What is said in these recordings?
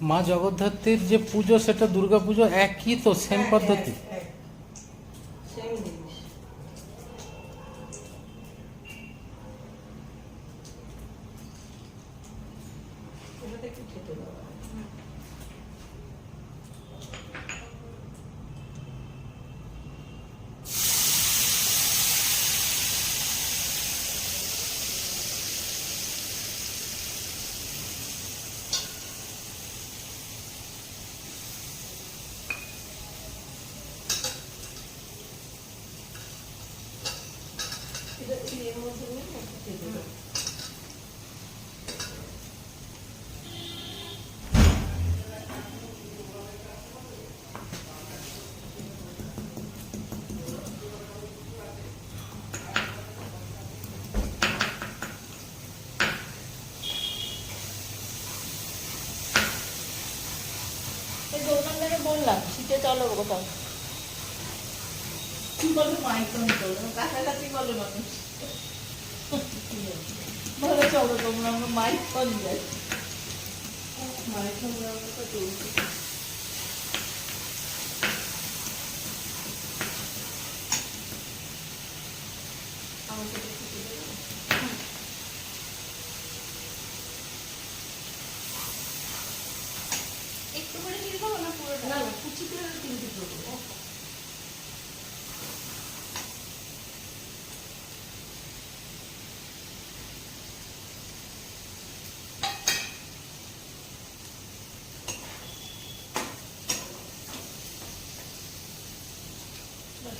মা জগদ্ধাত্রীর যে পুজো সেটা দুর্গা পুজো একই তো সেম পদ্ধতি? সেম জিনিস। খেতে দাও এটা এই এর মধ্যে নিয়ে একটু খেতে দাও এই যে ওখানটাকে বললাম শীতে চলো কোথাও। বলব কাছাকাছি বলে মানুষ। বলে চলো তোমরা আমরা মাইকন যাই। মায়ের সঙ্গে আমরা তো চলছি আমাকে একটু খেতে দেবে? একটু করে দিয়ে দেবো না পুরোটা না না কুচি করে তিনটে দেবো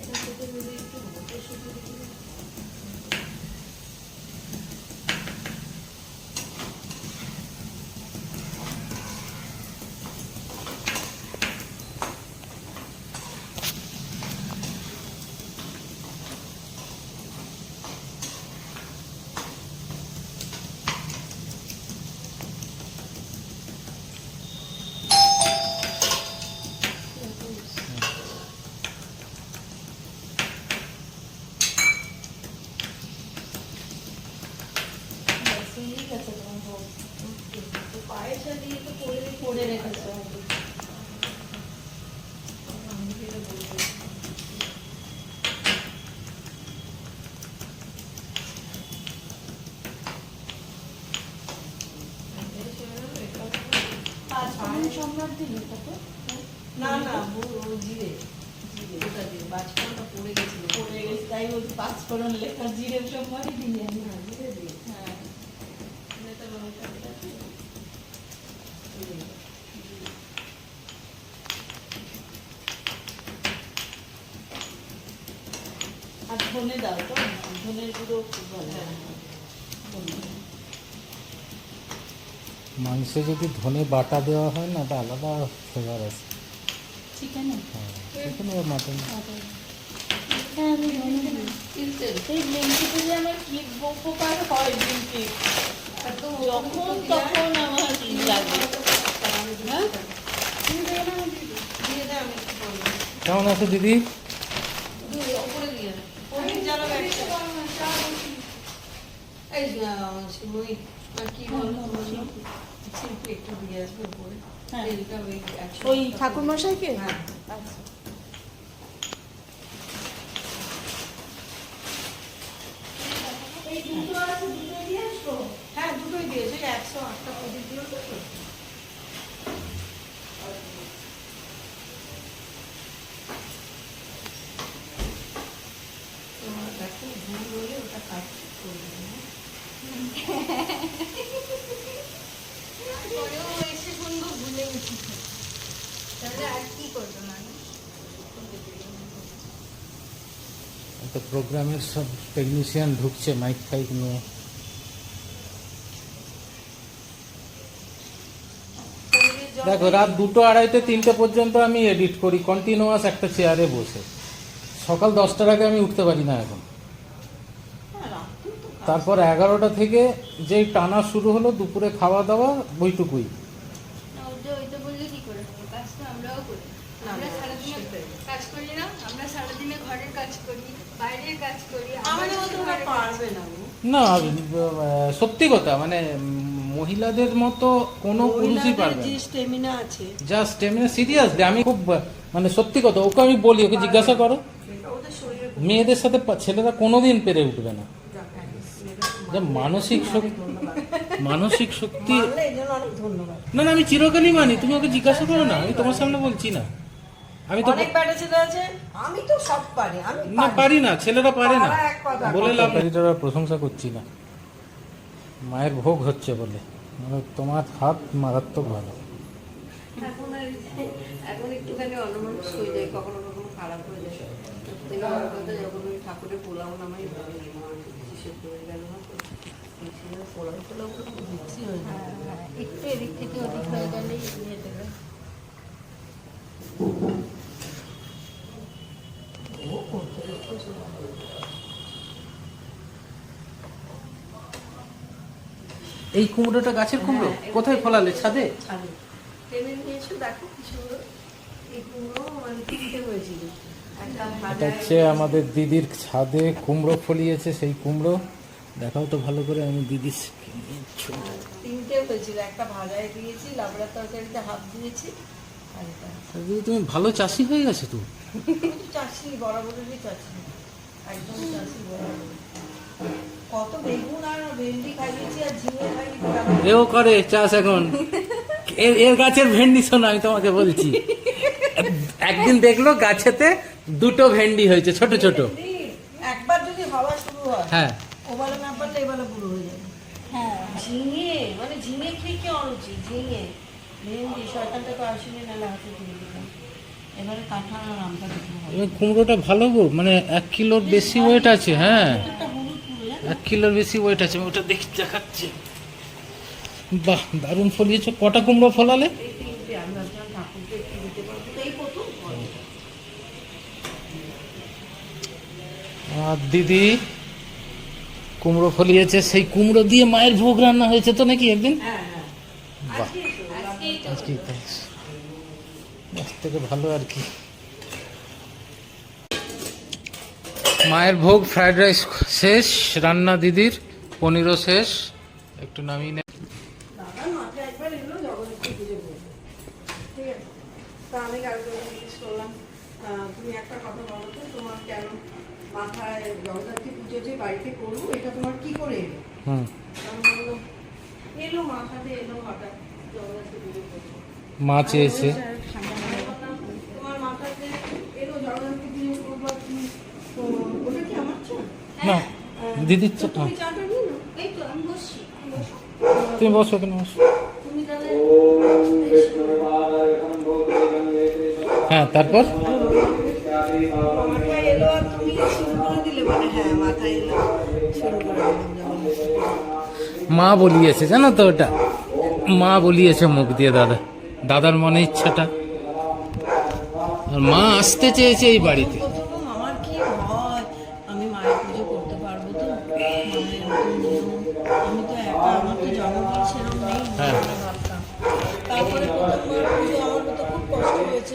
এটা থেকে যদি একটু মটরশুঁটি দিয়ে দিই। ঠিক আছে তোমার হোক পায়েসটা দিয়ে তো করে রেখেছো। মিনিট সম্রাট দিলি কত? না না জিরে জিরে ওটা জিরে বাজপানটা পড়ে গেছিল। পড়ে গেছে তাই বলছি পাঁচ ফোড়ন লেখা জিরের সময় আমি না জিরে দিয়ে। হ্যাঁ। আর ধনে দাও তো? ধনের গুঁড়ো খুব ভালো হ্যাঁ। মাংসে যদি ধনে বাটা দেওয়া হয় না তা আলাদা ফ্লেভার আছে। চিকেনে হ্যাঁ চিকেন বা মাটন হ্যাঁ আমার হয় তখন আমার লাগে। কেমন আছে দিদি ওই। হ্যাঁ। ঠাকুর মশাইকে হ্যাঁ। আচ্ছা এই দুটো আছে দুটো দিয়ে হ্যাঁ দুটোই দিয়েছে একশো আটটা প্রদীপ তো তোমার দেখো ভুল হলে ওটা কাজ করবে না পরেও এসে শুনব ভুলে গেছি তাহলে আর কি করবে মানুষ একটা প্রোগ্রামের সব টেকনিশিয়ান ঢুকছে মাইক ফাইক নিয়ে দেখো রাত দুটো আড়াইতে তিনটে পর্যন্ত আমি এডিট করি কন্টিনিউয়াস একটা চেয়ারে বসে সকাল দশটার আগে আমি উঠতে পারি না এখন তারপর এগারোটা থেকে যেই টানা শুরু হলো দুপুরে খাওয়া দাওয়া বইটুকুই না ওটা ওইটা বললে কি করে হবে কাজ তো আমরাও করি না, আমরা সারাদিনে কাজ করি না আমরা সারাদিনে ঘরের কাজ করি বাইরের কাজ করি আমাদের মতো ওরা ঘরের কাজ পারবে না না সত্যি কথা মানে মহিলাদের মতো কোনো পুরুষই পারবে মহিলাদের না। যে স্টেমিনা আছে। জাস্ট এমনি সিরিয়াসলি আমি খুব মানে সত্যি কথা ওকে আমি বলি ওকে জিজ্ঞাসা করো। মেয়েদের সাথে ছেলেরা কোনোদিন পেরে উঠবে না। মানসিক শক্তি মানসিক শক্তি না না আমি চিরকালই মানি তুমি ওকে জিজ্ঞাসা করো না আমি তোমার সামনে বলছি না। আমি তো অনেক ব্যাটা ছেলে আছে? আমি তো সব পারি আমি না পারি। না ছেলেরা পারে না। বলে লাভ আর প্রশংসা করছি না। মায়ের ভোগ হচ্ছে বলে। মানে তোমার হাত মারাত্মক ভালো। এখন একটুখানি হয়ে যায় কখনো কখনো খারাপ হয়ে যায়। যখন ওই ঠাকুরের পোলাও নামাই ভালো লাগে মা কিসের হয়ে গেল না তো পোলাও টোলাও গুলো হয়ে যায়। একটু এদিক থেকে ওদিক হয়ে গেলেই ইয়ে দেবে ও করতে করতে চলে এই কুমড়োটা গাছের কুমড়ো? কোথায় ফলালে? ছাদে? ছাড়ে টেনে নিয়েছো দেখো কি সুন্দর। এই কুমড়ো মানে তিনটে হয়েছিল। এটা হচ্ছে আমাদের দিদির ছাদে কুমড়ো ফলিয়েছে সেই কুমড়ো। দেখাও তো ভালো করে আমি দিদির তিনটে হয়েছিল একটা ভাজায় দিয়েছি লাবড়া তরকারিতে হাফ দিয়েছি তুমি ভালো চাষি হয়ে গেছে তো? চাষি বরাবরই চাষি। একদম চাষি বরাবর। এও করে চাষ এখন। এর এর গাছের ভেন্ডি শোনো আমি তোমাকে বলছি। একদিন দেখল গাছেতে দুটো ভেন্ডি হয়েছে ছোট ছোট। একবার যদি হওয়া শুরু হয় হ্যাঁ। ওবেলা না পারলে এবেলা বুড়ো হয়ে যাবে। হ্যাঁ ঝিঙে মানে ঝিঙে খেয়ে কি অনুচি ঝিঙে ভেন্ডি শয়তানটা তো আসেনি নাহলে হাতে তুলে দিতাম। এবারে কাঁঠাল আর আমটা দিতে হবে। এবার কুমড়োটা ভালো গো মানে এক কিলোর বেশি ওয়েট আছে হ্যাঁ একটা হলুদ পুরো জানো এক কিলোর বেশি ওয়েট আছে আমি ওটা দেখি দেখাচ্ছি বাহ দারুণ ফলিয়েছো কটা কুমড়ো ফলালে। আমার দিদি কুমড়ো ফলিয়েছে সেই কুমড়ো দিয়ে মায়ের ভোগ রান্না হয়েছে তো নাকি একদিন হ্যাঁ হ্যাঁ বাহ আজকেই তাই থেকে ভালো আর কি মায়ের ভোগ ফ্রাইড রাইস শেষ, রান্না দিদির, পনিরও শেষ। একটু নামিয়ে নে। দাদা মাঠে একবার এলো জগন্নাথকে পুজো করবে ঠিক আছে তা আমি কালকে জিজ্ঞেস করলাম তুমি একটা কথা বলো তো তোমার কেন মাথায় জগদ্ধাত্রী পুজো যে বাড়িতে করব এটা তোমার কি করে এলো হুম আমি বলল এলো মাথাতে এলো হঠাৎ জগন্নাথকে পুজো করব মা চেয়েছে না দিদির চা- তুমি চাটা বসো। এখানে বসো। হ্যাঁ তারপর? হ্যাঁ মা বলিয়েছে জানো তো ওটা? মা বলিয়েছে মুখ দিয়ে দাদা। দাদার মনে ইচ্ছাটা। আর মা আসতে চেয়েছে এই বাড়িতে। পুজো করতে পারব তো? মায়ের আমি তো একা আমার তো জনবল সেরকম নেই হ্যাঁ। ভাবতাম। তারপরে প্রথমবার পুজো আমার মতো খুব কষ্ট হয়েছে।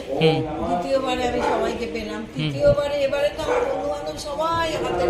দ্বিতীয়বারে আমি সবাইকে পেলাম। তৃতীয়বারে এবারে তো আমার বন্ধু বান্ধব সবাই হাতে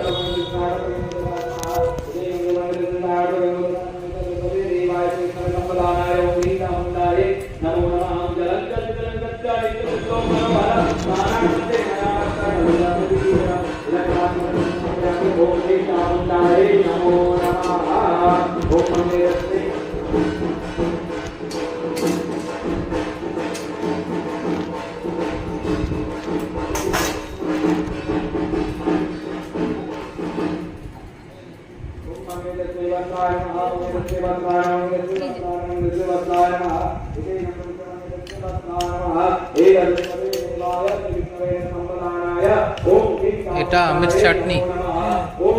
এটা আমের চাটনি ওম